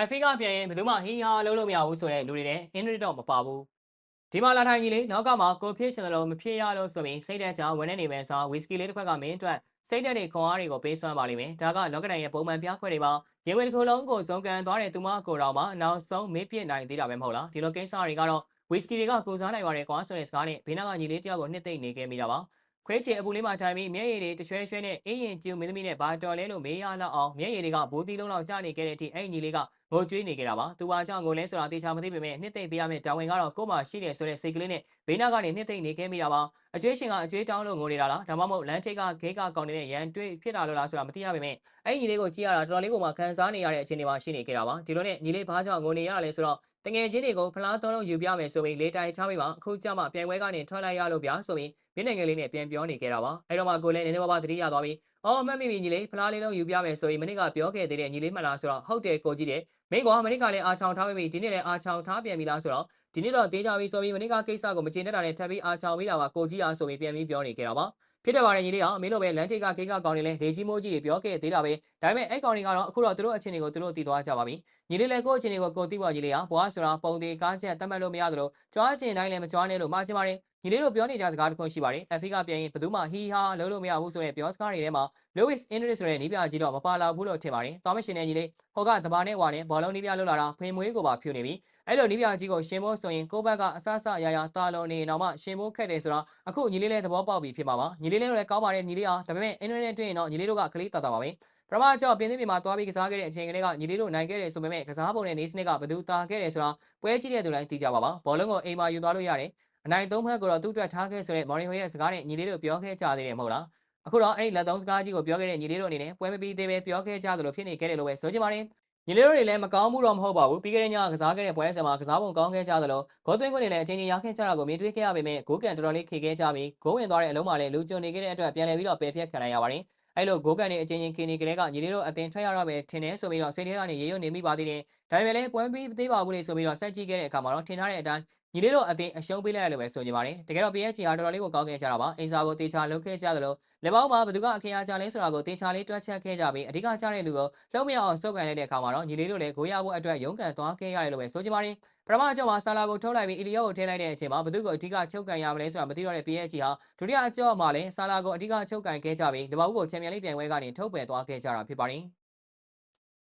အဖရိကပြန်ရင်ဘယ်သူမှဟီဟာလုံးလို့မရဘူးဆိုတဲ့လူတွေနဲ့အင်ဒရစ်တော့မပါဘူးဒီမှာလာထိုင်ကြီးလေနောက်ကမှာကိုဖြစ်ချင်တယ်လို့မဖြစ်ရလို့ဆိုပြီးစိတ်သက်ကြောင်ဝင်နေနေမယ်ဆိုဝီစကီလေးတစ်ခွက်ကမင်းအတွက်စိတ်သက်တွေခွန်အားတွေကိုပေးစွမ်းပါလိမ့်မယ်ဒါကလောကဒန်ရဲ့ပုံမှန်ပြခွဲတွေပါရေဝေတစ်ခုလုံးကိုဇုံကန်သွားတဲ့သူမကိုတော်မှာနောက်ဆုံးမေးပြစ်နိုင်သေးတာပဲမဟုတ်လားဒီလိုကိစ္စတွေကတော့ဝီစကီတွေကကိုစားနိုင်ပါတယ်ကွာဆိုတဲ့စကားနဲ့ဘေးနားကညီလေးတယောက်ကိုနှစ်သိမ့်နေခဲ့မိတာပါ ခွဲချေအပူလေးမှာထိုင်ပြီးမျက်ရည်တွေတရွှဲရွှဲနဲ့အင်းရင်ကျူမင်းသမီးနဲ့ဘာတော်လဲလို့မေးရလောက်အောင်မျက်ရည်တွေကဘိုးသီးလုံးလောက်ကျနေခဲ့တဲ့အထိအဲ့ညီလေးကငိုကြွေးနေကြတာပါသူပါကြောင့်ကိုလဲဆိုတာတေချာမသိပေမဲ့နှစ်သိမ့်ပေးရမယ့်တာဝန်ကတော့ကို့မှာရှိတယ်ဆိုတဲ့စိတ်ကလေးနဲ့ဘေးနားကနေနှစ်သိမ့်နေခဲ့မိတာပါအကျွေးရှင်ကအကျွေးတောင်းလို့ငိုနေတာလားဒါမှမဟုတ်လမ်းထိပ်ကဂိတ်ကကောင်းနေတဲ့ရန်တွေးဖြစ်တာလို့လားဆိုတာမသိရပေမဲ့အဲ့ညီလေးကိုကြည့်ရတာတော်တော်လေးကိုမှခံစားနေရတဲ့အခြေအနေမှာရှိနေကြတာပါဒီလိုနဲ့ညီလေးဘာကြောင့်ငိုနေရလဲဆိုတော့တငယ်ချင်းတွေကိုဖလားသုံးလုံးယူပြမယ်ဆိုပြီးလေတိုင်ချပြီးမှအခုကြမှာပြိုင်ပွဲကနေထွက်လိုက်ရလို့ဗျာဆိုပြီးမျက်နှာငယ်လေးနဲ့ပြန်ပြောနေကြတာပါအဲ့တော့မှကိုလည်းနည်းနည်းပါးပါးသတိရသွားပြီး အော်အမှတ်မိမိညီလေးဖလားလေးလုံးယူပြမယ်ဆိုပြီးမနစ်ကပြောခဲ့သေးတဲ့ညီလေးမှလားဆိုတော့ဟုတ်တယ်ကိုကြီးတယ်မင်းကမနစ်ကလည်းအာချောင်ထားပြီးဒီနေ့လည်းအာချောင်ထားပြန်ပြီလားဆိုတော့ဒီနေ့တော့တေးကြပြီဆိုပြီးမနစ်ကကိစ္စကိုမချင်တတ်တာနဲ့ထပ်ပြီးအာချောင်ပြီးတာပါကိုကြီးအားဆိုပြီးပြန်ပြီးပြောနေကြတာပါဖြစ်တယ်ပါတယ်ညီလေးအောင်မင်းတို့ပဲလမ်းထိပ်ကဂိတ်ကကောင်းနေလဲဒေကြီးမိုးကြီးတွေပြောခဲ့သေးတာပဲဒါပေမဲ့အဲ့ကောင်တွေကတော့အခုတော့သူတို့အချင်းတွေကိုသူတို့တည်သွားကြပါပြီညီလေးလည်းကိုယ့်အချင်းတွေကိုကိုသိပါညီလေးဟာဘွားဆိုတာပုံသေးကားချက်တတ်မှတ်လို့မရသလိုကြွားချင်တိုင်းလည်းမကြွားနဲ့လို့မှားချင်ပါတယ်ညီလေးတို့ပြောနေကြစကားတစ်ခုရှိပါတယ်အဖရိကပြန်ရင်ဘယ်သူမှဟီဟာလုံးလို့မရဘူးဆိုတဲ့ပြောစကားတွေထဲမှာ Lewis English ဆိုတဲ့နီးပြကြီးတော့မပါလာဘူးလို့ထင်ပါတယ်။သွားမရှင်တဲ့ညီလေးဟိုကတဘာနဲ့ဝါနဲ့ဘောလုံးနီးပြလောက်လာတာဖွေမွေးကိုပါဖြူနေပြီ။အဲ့လိုနီးပြကြီးကိုရှင်ဖို့ဆိုရင်ကိုဘက်ကအဆအဆရရတာလုံးနေတော့မှရှင်ဖို့ခက်တယ်ဆိုတော့အခုညီလေးလည်းသဘောပေါက်ပြီဖြစ်မှာပါ။ညီလေးလည်းလည်းကောင်းပါတယ်ညီလေးဟာဒါပေမဲ့ internet တွေ့ရင်တော့ညီလေးတို့ကကလေးတာတာပါပဲ။ပထမကျော်ပြင်းသိပြည်မှာသွားပြီးကစားခဲ့တဲ့အချိန်ကလေးကညီလေးတို့နိုင်ခဲ့တယ်ဆိုပေမဲ့ကစားပုံနဲ့နေစနစ်ကဘယ်သူတာခဲ့တယ်ဆိုတာပွဲကြည့်တဲ့သူတိုင်းသိကြပါပါ။ဘောလုံးကိုအိမ်မှာယူသွားလို့ရတယ်။ အနိုင်သုံးဖက်ကိုတော့သူ့အတွက်ထားခဲ့ဆိုတဲ့မော်ရီဟိုရဲ့စကားနဲ့ညီလေးတို့ပြောခဲ့ကြသေးတယ်မဟုတ်လား။အခုတော့အဲ့ဒီလက်သုံးစကားကြီးကိုပြောခဲ့တဲ့ညီလေးတို့အနေနဲ့ပွဲမပြီးသေးပဲပြောခဲ့ကြသလိုဖြစ်နေခဲ့တယ်လို့ပဲဆိုချင်ပါတယ်ညီလေးတို့တွေလည်းမကောင်းမှုတော့မဟုတ်ပါဘူးပြီးခဲ့တဲ့ညကစားခဲ့တဲ့ပွဲစဉ်မှာကစားပုံကောင်းခဲ့ကြသလိုဂိုးသွင်းခွင့်တွေလည်းအချင်းချင်းရခဲ့ကြတာကိုမြင်တွေ့ခဲ့ရပေမဲ့ဂိုးကန်တော်တော်လေးခေခဲ့ကြပြီးဂိုးဝင်သွားတဲ့အလုံးမှာလည်းလူကြုံနေခဲ့တဲ့အတွက်ပြန်လည်ပြီးတော့ပယ်ဖျက်ခံလိုက်ရပါတယ်အဲ့လိုဂိုးကန်တွေအချင်းချင်းခေနေကလေးကညီလေးတို့အတင်ထွက်ရတော့ပဲထင်တယ်ဆိုပြီးတော့စိတ်ထဲကနေရေရွနေမိပါသေးတယ်ဒါပေမဲ့လည်းပွဲပြီးသေးပါဘူးလေဆိုပြီးတော့စက်ကြည့်ခဲ့တဲ့အခါမှာတော့ထင်ထားတဲ့အတိုင်းညီလေးတို့အတင်အရှုံးပေးလိုက်ရလို့ပဲဆိုကြပါတယ်တကယ်တော့ PSG ကတော်တော်လေးကိုကောင်းခဲ့ကြတာပါအင်စာကိုတေချာလုပ်ခဲ့ကြသလိုလက်ပေါင်းမှာဘယ်သူကအခရာကြလဲဆိုတာကိုတေချာလေးတွက်ချက်ခဲ့ကြပြီးအဓိကကြတဲ့လူကိုလုံးမရအောင်စုပ်ကန်လိုက်တဲ့အခါမှာတော့ညီလေးတို့လည်းဂိုးရဖို့အတွက်ရုန်းကန်သွားခဲ့ရတယ်လို့ပဲဆိုကြပါတယ်ပထမအကြော့မှာဆာလာကိုထုတ်လိုက်ပြီးအီလီယောကိုထည့်လိုက်တဲ့အချိန်မှာဘသူကိုအဓိကချုပ်ကန်ရမလဲဆိုတာမသိတော့တဲ့ PSG ဟာဒုတိယအကြော့မှာလည်းဆာလာကိုအဓိကချုပ်ကန်ခဲ့ကြပြီးဒီဘောက်ကိုချန်ပီယံလိပြိုင်ပွဲကနေထုတ်ပယ်သွားခဲ့ကြတာဖြစ်ပါတယ်